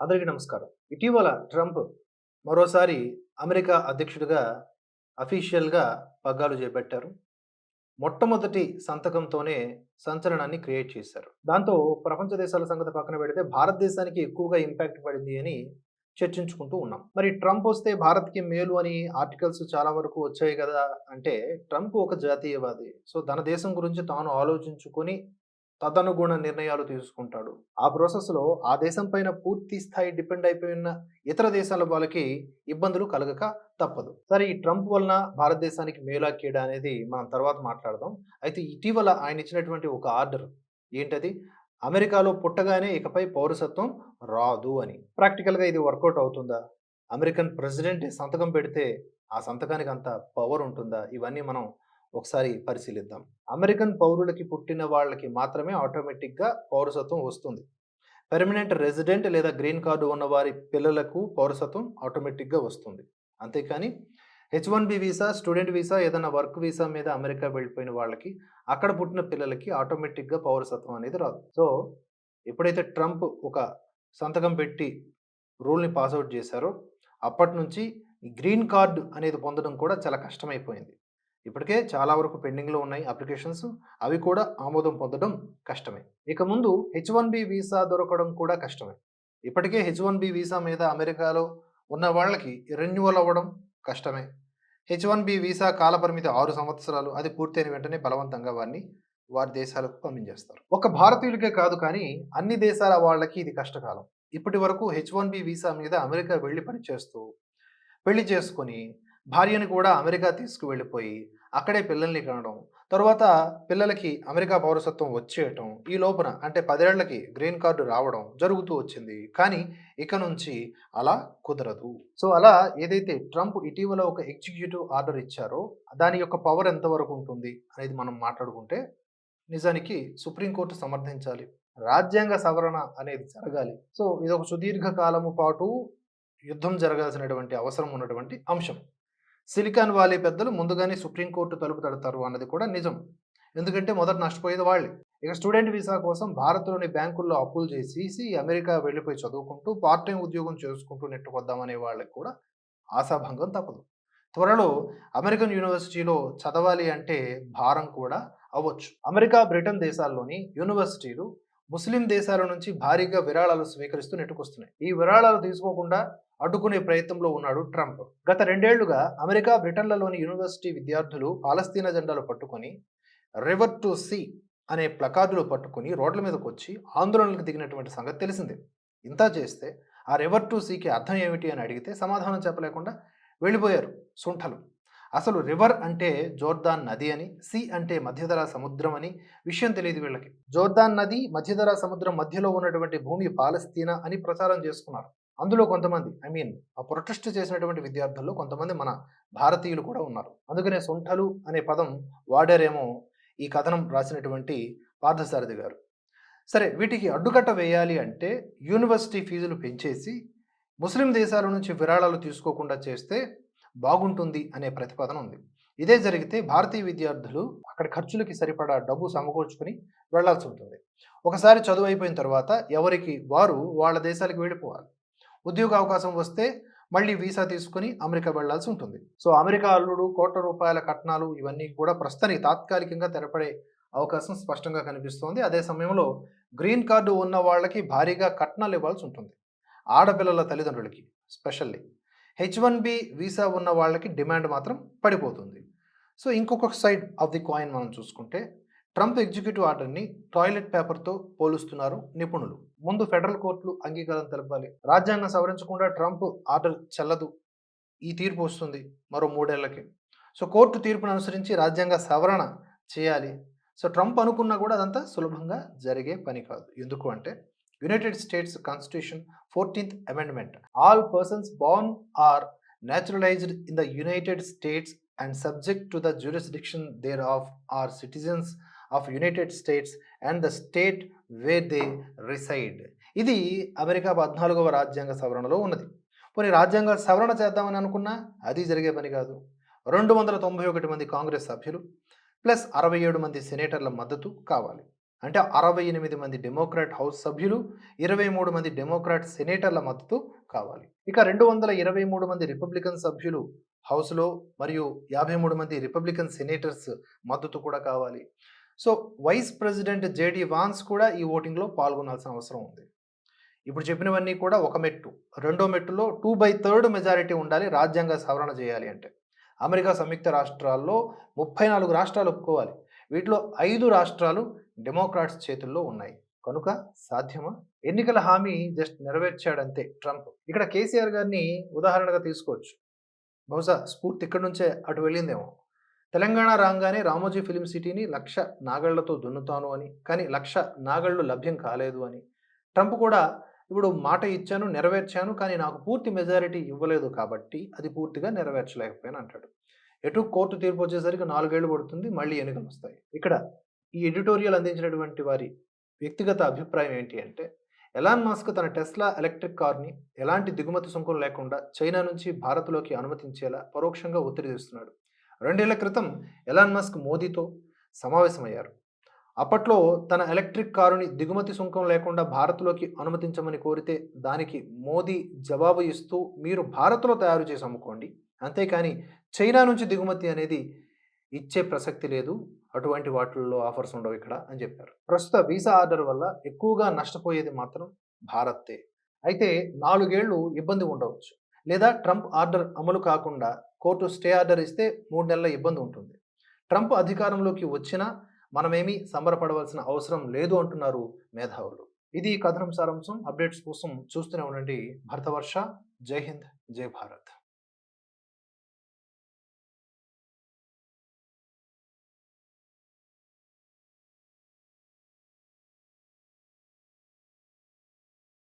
అందరికీ నమస్కారం. ఇటీవల ట్రంప్ మరోసారి అమెరికా అధ్యక్షుడిగా అఫీషియల్గా పగ్గాలు చేపట్టారు. మొట్టమొదటి సంతకంతోనే సంచలనాన్ని క్రియేట్ చేశారు. దాంతో ప్రపంచ దేశాల సంగతి పక్కన పెడితే భారతదేశానికి ఎక్కువగా ఇంపాక్ట్ పడింది అని చర్చించుకుంటూ ఉన్నాం. మరి ట్రంప్ వస్తే భారత్కి మేలు అని ఆర్టికల్స్ చాలా వరకు వచ్చాయి కదా అంటే ట్రంప్ ఒక జాతీయవాది. సో తన దేశం గురించి తాను ఆలోచించుకొని తదనుగుణ నిర్ణయాలు తీసుకుంటాడు. ఆ ప్రాసెస్లో ఆ దేశం పైన పూర్తి స్థాయి డిపెండ్ అయిపోయిన ఇతర దేశాల వాళ్ళకి ఇబ్బందులు కలగక తప్పదు. సరే ఈ ట్రంప్ వలన భారతదేశానికి మేలా కీడ అనేది మనం తర్వాత మాట్లాడదాం. అయితే ఇటీవల ఆయన ఇచ్చినటువంటి ఒక ఆర్డర్ ఏంటది? అమెరికాలో పుట్టగానే ఇకపై పౌరసత్వం రాదు అని. ప్రాక్టికల్గా ఇది వర్కౌట్ అవుతుందా? అమెరికన్ ప్రెసిడెంట్ సంతకం పెడితే ఆ సంతకానికి అంత పవర్ ఉంటుందా? ఇవన్నీ మనం ఒకసారి పరిశీలిద్దాం. అమెరికన్ పౌరులకి పుట్టిన వాళ్ళకి మాత్రమే ఆటోమేటిక్గా పౌరసత్వం వస్తుంది. పెర్మనెంట్ రెసిడెంట్ లేదా గ్రీన్ కార్డు ఉన్న వారి పిల్లలకు పౌరసత్వం ఆటోమేటిక్గా వస్తుంది. అంతేకాని H one B visa student visa ఏదైనా వర్క్ వీసా మీద అమెరికా వెళ్ళిపోయిన వాళ్ళకి అక్కడ పుట్టిన పిల్లలకి ఆటోమేటిక్గా పౌరసత్వం అనేది రాదు. సో ఎప్పుడైతే ట్రంప్ ఒక సంతకం పెట్టి రూల్ని పాస్అవుట్ చేశారో అప్పటి నుంచి గ్రీన్ కార్డు అనేది పొందడం కూడా చాలా కష్టమైపోయింది. ఇప్పటికే చాలా వరకు పెండింగ్లో ఉన్నాయి అప్లికేషన్స్. అవి కూడా ఆమోదం పొందడం కష్టమే. ఇక ముందు హెచ్ వన్ బి వీసా దొరకడం కూడా కష్టమే. ఇప్పటికే హెచ్ వన్ బి వీసా మీద అమెరికాలో ఉన్న వాళ్ళకి రెన్యువల్ అవ్వడం కష్టమే. హెచ్ వన్ బి వీసా కాలపరిమితి ఆరు సంవత్సరాలు అది పూర్తయిన వెంటనే బలవంతంగా వారిని వారి దేశాలకు పంపించేస్తారు. ఒక భారతీయులకే కాదు కానీ అన్ని దేశాల వాళ్ళకి ఇది కష్టకాలం. ఇప్పటి వరకు హెచ్ వన్ బి వీసా మీద అమెరికా వెళ్ళి పనిచేస్తూ పెళ్ళి చేసుకొని భార్యను కూడా అమెరికా తీసుకువెళ్ళిపోయి అక్కడే పిల్లల్ని కనడం తర్వాత పిల్లలకి అమెరికా పౌరసత్వం వచ్చేయటం ఈ లోపున అంటే పదేళ్ళకి గ్రీన్ కార్డు రావడం జరుగుతూ వచ్చింది. కానీ ఇక నుంచి అలా కుదరదు. సో అలా ఏదైతే ట్రంప్ ఇటీవల ఒక ఎగ్జిక్యూటివ్ ఆర్డర్ ఇచ్చారో దాని యొక్క పవర్ ఎంతవరకు ఉంటుంది అనేది మనం మాట్లాడుకుంటే నిజానికి సుప్రీంకోర్టు సమర్థించాలి. రాజ్యాంగ సవరణ అనేది జరగాలి. సో ఇది ఒక సుదీర్ఘ కాలము పాటు యుద్ధం జరగాల్సినటువంటి అవసరం ఉన్నటువంటి అంశం. సిలికాన్ వ్యాలీ పెద్దలు ముందుగానే సుప్రీంకోర్టు తలుపు తడతారు అన్నది కూడా నిజం. ఎందుకంటే మొదట నష్టపోయేది వాళ్ళే. ఇక స్టూడెంట్ వీసా కోసం భారత్లోని బ్యాంకుల్లో అప్పులు చేసి అమెరికా వెళ్ళిపోయి చదువుకుంటూ పార్ట్ టైం ఉద్యోగం చేసుకుంటూ నెట్టుకొద్దామనే వాళ్ళకి కూడా ఆశాభంగం తప్పదు. త్వరలో అమెరికన్ యూనివర్సిటీలో చదవాలి అంటే భారం కూడా అవ్వచ్చు. అమెరికా బ్రిటన్ దేశాల్లోని యూనివర్సిటీలు ముస్లిం దేశాల నుంచి భారీగా విరాళాలు స్వీకరిస్తూ నెట్టుకొస్తున్నాయి. ఈ విరాళాలు తీసుకోకుండా అడ్డుకునే ప్రయత్నంలో ఉన్నాడు ట్రంప్. గత రెండేళ్ళుగా అమెరికా బ్రిటన్లలోని యూనివర్సిటీ విద్యార్థులు పాలస్తీనా జెండాలు పట్టుకొని రివర్ టు సీ అనే ప్లకార్డులు పట్టుకుని రోడ్ల మీదకి వచ్చి ఆందోళనలకు దిగినటువంటి సంగతి తెలిసిందే. ఇంత చేస్తే ఆ రివర్ టు సీకి అర్థం ఏమిటి అని అడిగితే సమాధానం చెప్పలేకుండా వెళ్ళిపోయారు సుంఠలు. అసలు రివర్ అంటే జోర్దాన్ నది అని సి అంటే మధ్యధరా సముద్రం అని విషయం తెలియదు వీళ్ళకి. జోర్దాన్ నది మధ్యధరా సముద్రం మధ్యలో ఉన్నటువంటి భూమి పాలస్తీనా అని ప్రచారం చేసుకున్నారు. అందులో కొంతమంది ఐ మీన్ ఆ ప్రొటెస్ట్ చేసినటువంటి విద్యార్థుల్లో కొంతమంది మన భారతీయులు కూడా ఉన్నారు. అందుకనే సొంఠలు అనే పదం వాడారేమో ఈ కథనం రాసినటువంటి పార్థసారథి గారు. సరే వీటికి అడ్డుకట్ట వేయాలి అంటే యూనివర్సిటీ ఫీజులు పెంచేసి ముస్లిం దేశాల నుంచి విరాళాలు తీసుకోకుండా చేస్తే బాగుంటుంది అనే ప్రతిపాదన ఉంది. ఇదే జరిగితే భారతీయ విద్యార్థులు అక్కడ ఖర్చులకి సరిపడా డబ్బు సమకూర్చుకుని వెళ్ళాల్సి ఉంటుంది. ఒకసారి చదువు అయిపోయిన తర్వాత ఎవరికి వారు వాళ్ళ దేశాలకు వెళ్ళిపోవాలి. ఉద్యోగ అవకాశం వస్తే మళ్ళీ వీసా తీసుకుని అమెరికా వెళ్ళాల్సి ఉంటుంది. సో అమెరికా అల్లుడు కోట్ల రూపాయల కట్నాలు ఇవన్నీ కూడా ప్రస్తుతానికి తాత్కాలికంగా తెరపడే అవకాశం స్పష్టంగా కనిపిస్తోంది. అదే సమయంలో గ్రీన్ కార్డు ఉన్న వాళ్ళకి భారీగా కట్నాలు ఇవ్వాల్సి ఉంటుంది. ఆడపిల్లల తల్లిదండ్రులకి specially. H one B visa ఉన్న వాళ్ళకి డిమాండ్ మాత్రం పడిపోతుంది. సో ఇంకొక సైడ్ ఆఫ్ ది కాయిన్ మనం చూసుకుంటే ట్రంప్ ఎగ్జిక్యూటివ్ ఆర్డర్ని టాయిలెట్ పేపర్తో పోలుస్తున్నారు నిపుణులు. ముందు ఫెడరల్ కోర్టులు అంగీకారం తెలపాలి. రాజ్యాంగం సవరించకుండా ట్రంప్ ఆర్డర్ చెల్లదు. ఈ తీర్పు వస్తుంది మరో మూడేళ్ళకి. సో కోర్టు తీర్పును అనుసరించి రాజ్యాంగ సవరణ చేయాలి. సో ట్రంప్ అనుకున్నా కూడా అదంతా సులభంగా జరిగే పని కాదు. ఎందుకు అంటే United States constitution fourteenth amendment all persons born or naturalized in the United States and subject to the jurisdiction thereof are citizens of United States and the state where they reside. ఇది America పద్నాలుగవ రాజ్యాంగ సవరణలో ఉన్నది. పోనీ రాజ్యాంగ సవరణ చేద్దామని అనుకున్నా అది జరిగే పని కాదు. రెండు వందల తొంభై ఒకటి మంది కాంగ్రెస్ సభ్యులు ప్లస్ అరవై ఏడు మంది సెనేటర్ల మద్దతు కావాలి. అంటే అరవై ఎనిమిది మంది డెమోక్రాట్ హౌస్ సభ్యులు ఇరవై మూడు మంది డెమోక్రాట్ సెనేటర్ల మద్దతు కావాలి. ఇక రెండు వందల ఇరవై మూడు మంది రిపబ్లికన్ సభ్యులు హౌస్లో మరియు యాభై మూడు మంది రిపబ్లికన్ సెనేటర్స్ మద్దతు కూడా కావాలి. So vice president JD Vance కూడా ఈ ఓటింగ్లో పాల్గొనాల్సిన అవసరం ఉంది. ఇప్పుడు చెప్పినవన్నీ కూడా ఒక మెట్టు. రెండో మెట్టులో టూ బై థర్డ్ మెజారిటీ ఉండాలి రాజ్యాంగ సవరణ చేయాలి అంటే. అమెరికా సంయుక్త రాష్ట్రాల్లో ముప్పై నాలుగు రాష్ట్రాలు ఒప్పుకోవాలి. వీటిలో ఐదు రాష్ట్రాలు డెమోక్రాట్స్ చేతుల్లో ఉన్నాయి. కనుక సాధ్యమా? ఎన్నికల హామీ జస్ట్ నెరవేర్చాడంతే ట్రంప్. ఇక్కడ కేసీఆర్ గారిని ఉదాహరణగా తీసుకోవచ్చు. బహుశా స్ఫూర్తి ఇక్కడి నుంచే అటు వెళ్ళిందేమో. తెలంగాణ రాగానే రామోజీ ఫిలిం సిటీని లక్ష నాగళ్ళతో దున్నుతాను అని కానీ లక్ష నాగళ్ళు లభ్యం కాలేదు అని. ట్రంప్ కూడా ఇప్పుడు మాట ఇచ్చాను నెరవేర్చాను కానీ నాకు పూర్తి మెజారిటీ ఇవ్వలేదు కాబట్టి అది పూర్తిగా నెరవేర్చలేకపోయాను అంటాడు. ఎటు కోర్టు తీర్పు వచ్చేసరికి నాలుగేళ్ళు పడుతుంది మళ్ళీ ఎన్నికలు వస్తాయి. ఇక్కడ ఈ ఎడిటోరియల్ అందించినటువంటి వారి వ్యక్తిగత అభిప్రాయం ఏంటి అంటే ఎలాన్ మాస్క్ తన టెస్లా ఎలక్ట్రిక్ కార్ని ఎలాంటి దిగుమతి సుంకం లేకుండా చైనా నుంచి భారత్లోకి అనుమతించేలా పరోక్షంగా ఒత్తిడి తెస్తున్నాడు. రెండేళ్ళ క్రితం ఎలాన్ మస్క్ మోదీతో సమావేశమయ్యారు. అప్పట్లో తన ఎలక్ట్రిక్ కారుని దిగుమతి సుంకం లేకుండా భారత్లోకి అనుమతించమని కోరితే దానికి మోదీ జవాబు ఇస్తూ మీరు భారత్లో తయారు చేసి అమ్ముకోండి. అంతేకాని చైనా నుంచి దిగుమతి అనేది ఇచ్చే ప్రసక్తి లేదు. అటువంటి వాటిల్లో ఆఫర్స్ ఉండవు ఇక్కడ అని చెప్పారు. ప్రస్తుత వీసా ఆర్డర్ వల్ల ఎక్కువగా నష్టపోయేది మాత్రం భారత్తే. అయితే నాలుగేళ్ళు ఇబ్బంది ఉండవచ్చు. లేదా ట్రంప్ ఆర్డర్ అమలు కాకుండా కోర్టు స్టే ఆర్డర్ ఇస్తే మూడు నెలల ఇబ్బంది ఉంటుంది. ట్రంప్ అధికారంలోకి వచ్చినా మనమేమీ సంబరపడవలసిన అవసరం లేదు అంటున్నారు మేధావులు. ఇది కథనం సారాంశం. అప్డేట్స్ కోసం చూస్తూనే ఉండండి. భరతవర్ష జై హింద్ జై భారత్.